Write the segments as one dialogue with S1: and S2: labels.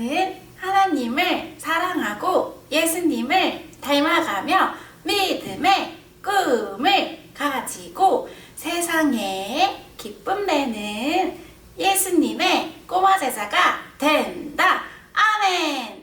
S1: 나는 하나님을 사랑하고 예수님을 닮아가며 믿음의 꿈을 가지고 세상에 기쁨 내는 예수님의 꼬마 제자가 된다. 아멘.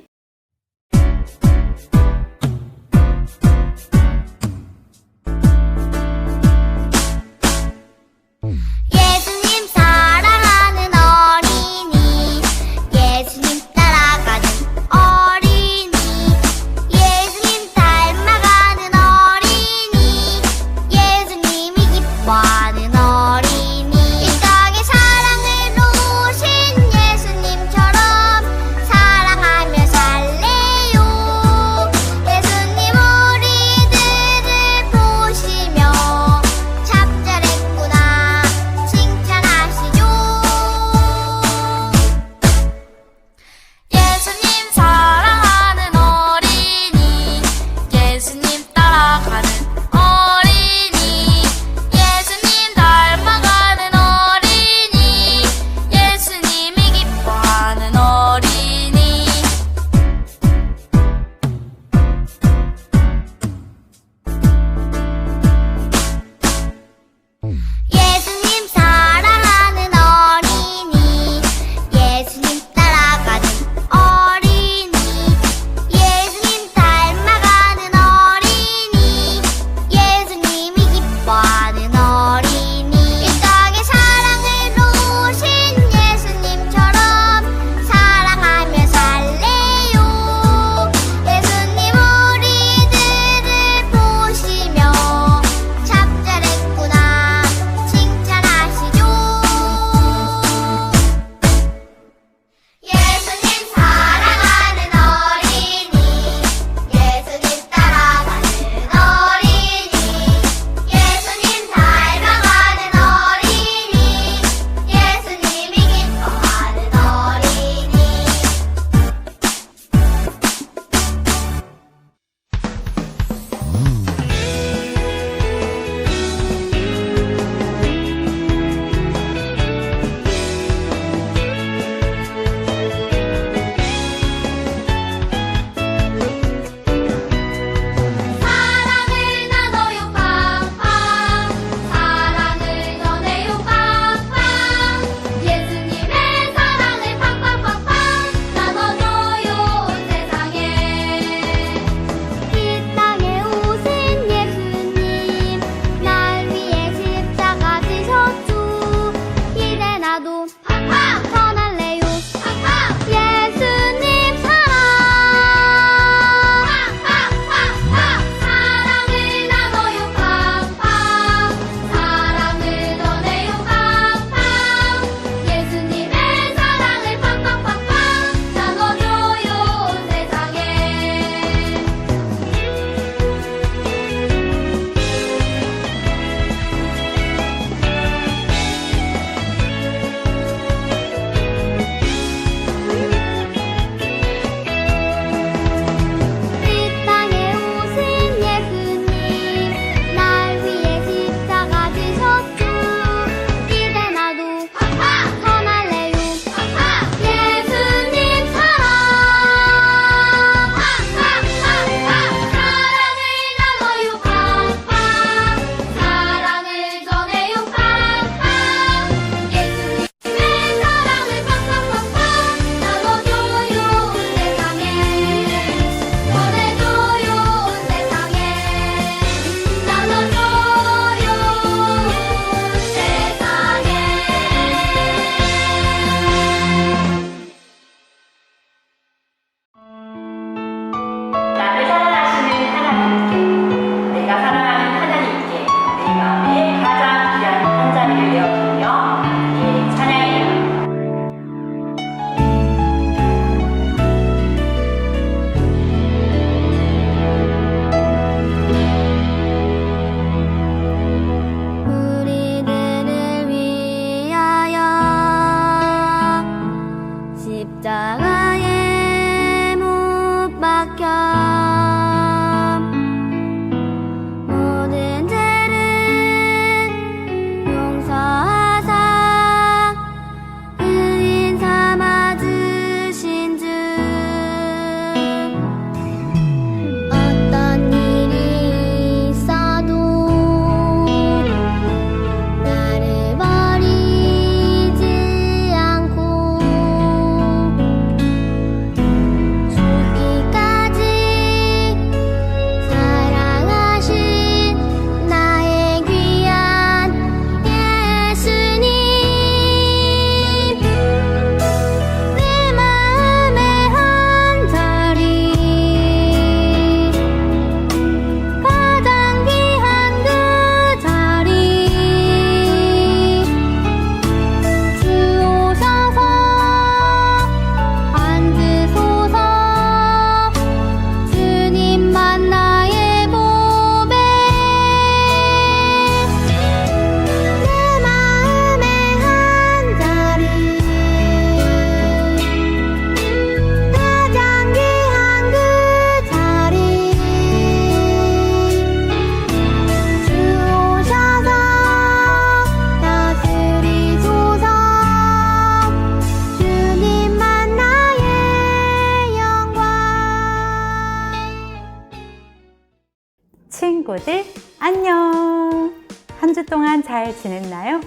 S2: 친구들 안녕! 한 주 동안 잘 지냈나요?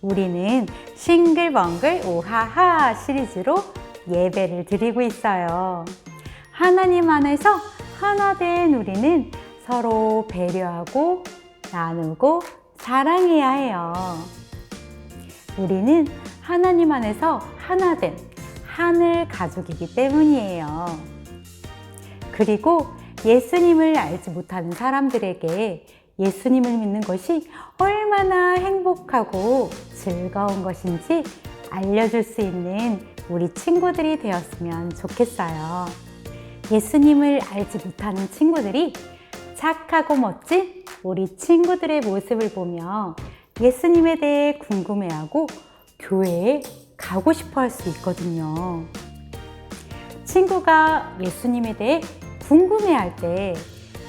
S2: 우리는 싱글벙글 오하하 시리즈로 예배를 드리고 있어요. 하나님 안에서 하나 된 우리는 서로 배려하고 나누고 사랑해야 해요. 우리는 하나님 안에서 하나 된 하늘 가족이기 때문이에요. 그리고 예수님을 알지 못하는 사람들에게 예수님을 믿는 것이 얼마나 행복하고 즐거운 것인지 알려줄 수 있는 우리 친구들이 되었으면 좋겠어요. 예수님을 알지 못하는 친구들이 착하고 멋진 우리 친구들의 모습을 보며 예수님에 대해 궁금해하고 교회에 가고 싶어 할 수 있거든요. 친구가 예수님에 대해 궁금해할 때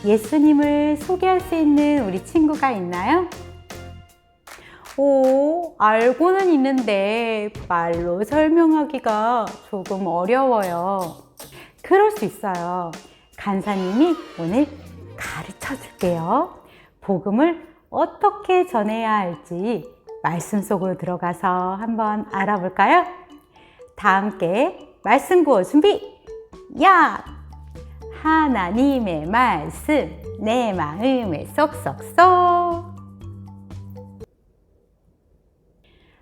S2: 예수님을 소개할 수 있는 우리 친구가 있나요? 오, 알고는 있는데 말로 설명하기가 조금 어려워요. 그럴 수 있어요. 간사님이 오늘 가르쳐 줄게요. 복음을 어떻게 전해야 할지 말씀 속으로 들어가서 한번 알아볼까요? 다 함께 말씀 구호 준비! 야! 하나님의 말씀 내 마음에 쏙쏙쏙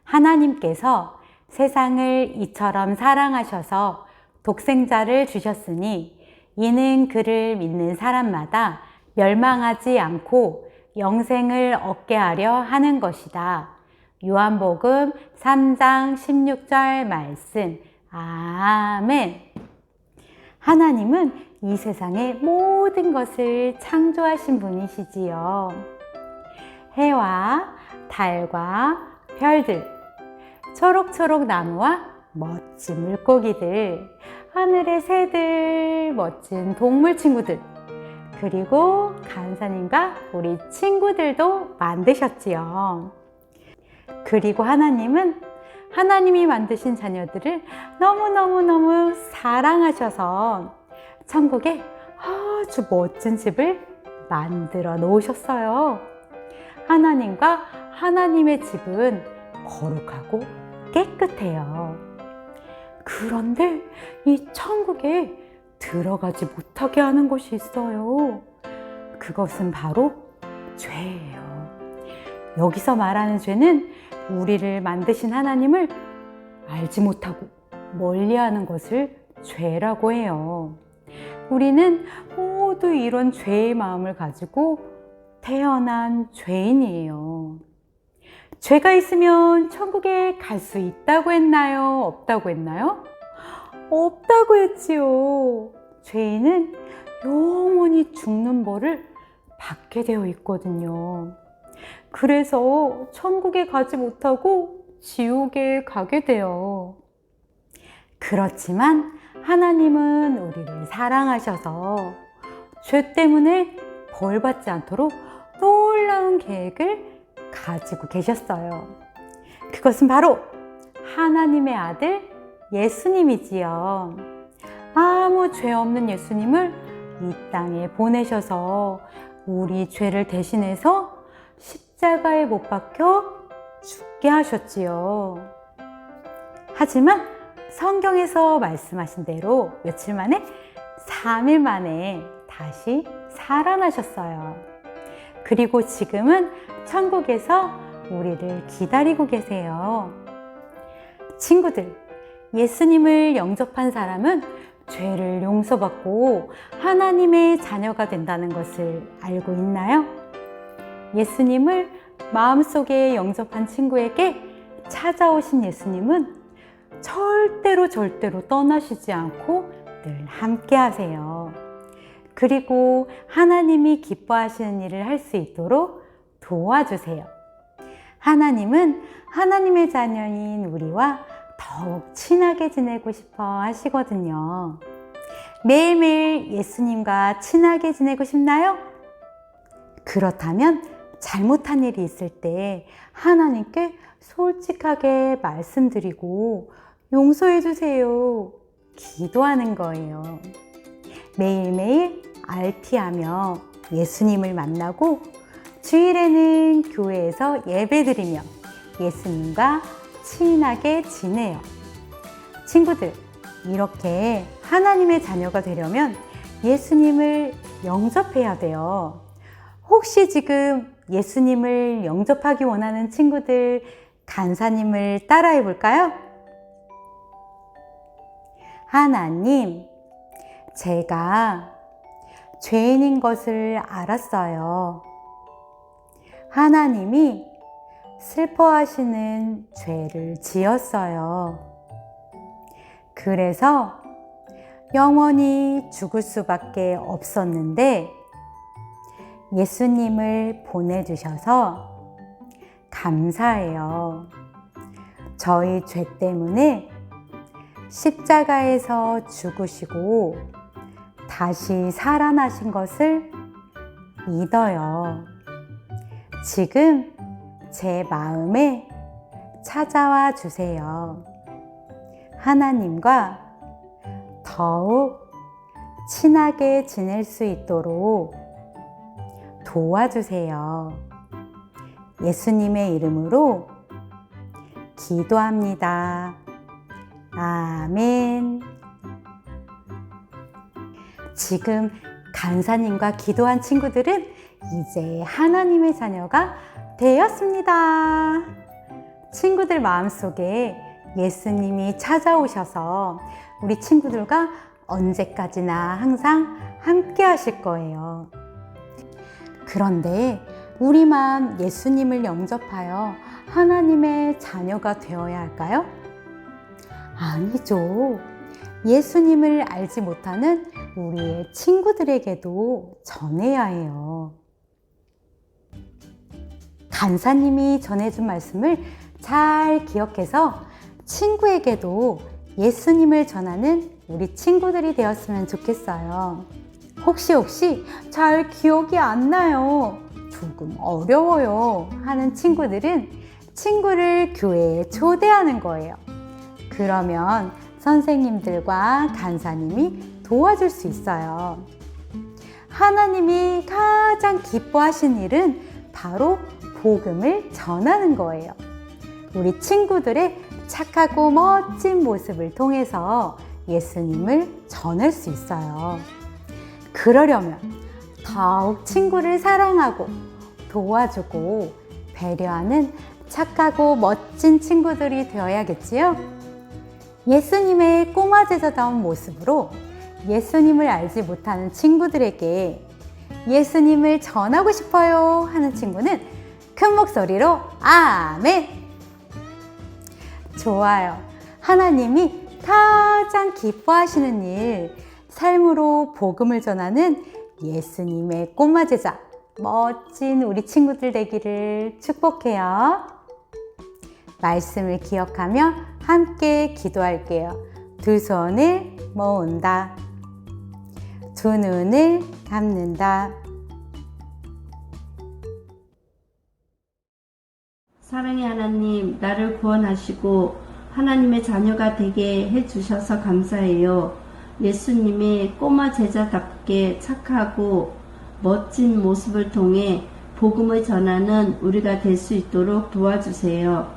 S2: 하나님께서 세상을 이처럼 사랑하셔서 독생자를 주셨으니 이는 그를 믿는 사람마다 멸망하지 않고 영생을 얻게 하려 하는 것이다. 요한복음 3장 16절 말씀. 아멘. 하나님은 이 세상의 모든 것을 창조하신 분이시지요. 해와 달과 별들, 초록초록 나무와 멋진 물고기들, 하늘의 새들, 멋진 동물 친구들, 그리고 간사님과 우리 친구들도 만드셨지요. 그리고 하나님은 하나님이 만드신 자녀들을 너무너무너무 사랑하셔서 천국에 아주 멋진 집을 만들어 놓으셨어요. 하나님과 하나님의 집은 거룩하고 깨끗해요. 그런데 이 천국에 들어가지 못하게 하는 것이 있어요. 그것은 바로 죄예요. 여기서 말하는 죄는 우리를 만드신 하나님을 알지 못하고 멀리 하는 것을 죄라고 해요. 우리는 모두 이런 죄의 마음을 가지고 태어난 죄인이에요. 죄가 있으면 천국에 갈 수 있다고 했나요? 없다고 했나요? 없다고 했지요. 죄인은 영원히 죽는 벌을 받게 되어 있거든요. 그래서 천국에 가지 못하고 지옥에 가게 돼요. 그렇지만 하나님은 우리를 사랑하셔서 죄 때문에 벌 받지 않도록 놀라운 계획을 가지고 계셨어요. 그것은 바로 하나님의 아들 예수님이지요. 아무 죄 없는 예수님을 이 땅에 보내셔서 우리 죄를 대신해서 십자가에 못 박혀 죽게 하셨지요. 하지만 성경에서 말씀하신 대로 며칠 만에 3일 만에 다시 살아나셨어요. 그리고 지금은 천국에서 우리를 기다리고 계세요. 친구들, 예수님을 영접한 사람은 죄를 용서받고 하나님의 자녀가 된다는 것을 알고 있나요? 예수님을 마음속에 영접한 친구에게 찾아오신 예수님은 절대로 절대로 떠나시지 않고 늘 함께 하세요. 그리고 하나님이 기뻐하시는 일을 할 수 있도록 도와주세요. 하나님은 하나님의 자녀인 우리와 더욱 친하게 지내고 싶어 하시거든요. 매일매일 예수님과 친하게 지내고 싶나요? 그렇다면 잘못한 일이 있을 때 하나님께 솔직하게 말씀드리고 용서해 주세요. 기도하는 거예요. 매일매일 RT하며 예수님을 만나고 주일에는 교회에서 예배드리며 예수님과 친하게 지내요. 친구들, 이렇게 하나님의 자녀가 되려면 예수님을 영접해야 돼요. 혹시 지금 예수님을 영접하기 원하는 친구들 간사님을 따라해 볼까요? 하나님, 제가 죄인인 것을 알았어요. 하나님이 슬퍼하시는 죄를 지었어요. 그래서 영원히 죽을 수밖에 없었는데 예수님을 보내주셔서 감사해요. 저희 죄 때문에 십자가에서 죽으시고 다시 살아나신 것을 믿어요. 지금 제 마음에 찾아와 주세요. 하나님과 더욱 친하게 지낼 수 있도록 도와주세요. 예수님의 이름으로 기도합니다. 아멘. 지금 간사님과 기도한 친구들은 이제 하나님의 자녀가 되었습니다. 친구들 마음속에 예수님이 찾아오셔서 우리 친구들과 언제까지나 항상 함께 하실 거예요. 그런데 우리만 예수님을 영접하여 하나님의 자녀가 되어야 할까요? 아니죠. 예수님을 알지 못하는 우리의 친구들에게도 전해야 해요. 간사님이 전해준 말씀을 잘 기억해서 친구에게도 예수님을 전하는 우리 친구들이 되었으면 좋겠어요. 혹시 혹시 잘 기억이 안 나요. 조금 어려워요. 하는 친구들은 친구를 교회에 초대하는 거예요. 그러면 선생님들과 간사님이 도와줄 수 있어요. 하나님이 가장 기뻐하신 일은 바로 복음을 전하는 거예요. 우리 친구들의 착하고 멋진 모습을 통해서 예수님을 전할 수 있어요. 그러려면 더욱 친구를 사랑하고 도와주고 배려하는 착하고 멋진 친구들이 되어야겠지요? 예수님의 꼬마 제자다운 모습으로 예수님을 알지 못하는 친구들에게 예수님을 전하고 싶어요 하는 친구는 큰 목소리로 아멘! 좋아요. 하나님이 가장 기뻐하시는 일, 삶으로 복음을 전하는 예수님의 꼬마 제자, 멋진 우리 친구들 되기를 축복해요. 말씀을 기억하며 함께 기도할게요. 두 손을 모은다. 두 눈을 감는다.
S1: 사랑의 하나님, 나를 구원하시고 하나님의 자녀가 되게 해주셔서 감사해요. 예수님이 꼬마 제자답게 착하고 멋진 모습을 통해 복음을 전하는 우리가 될 수 있도록 도와주세요.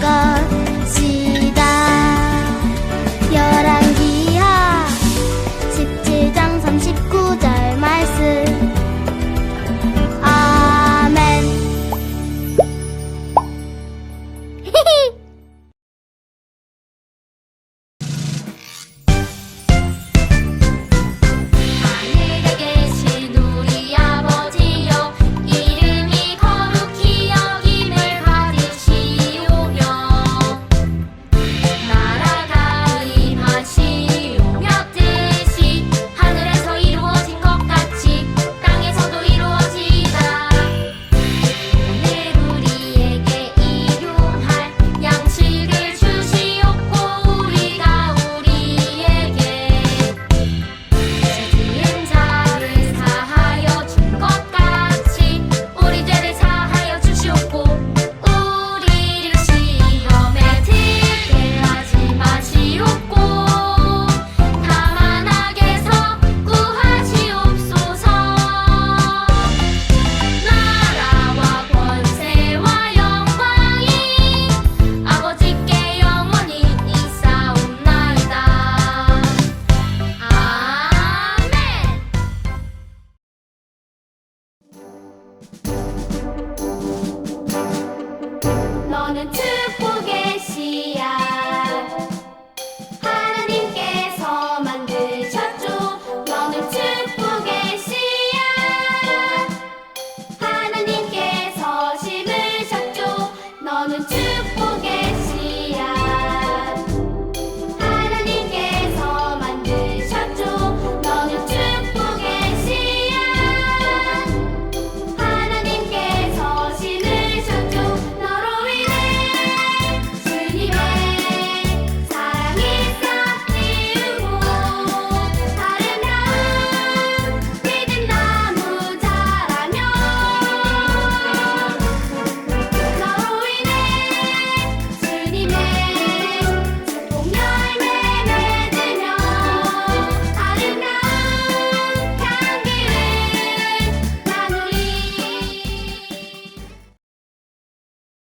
S3: kau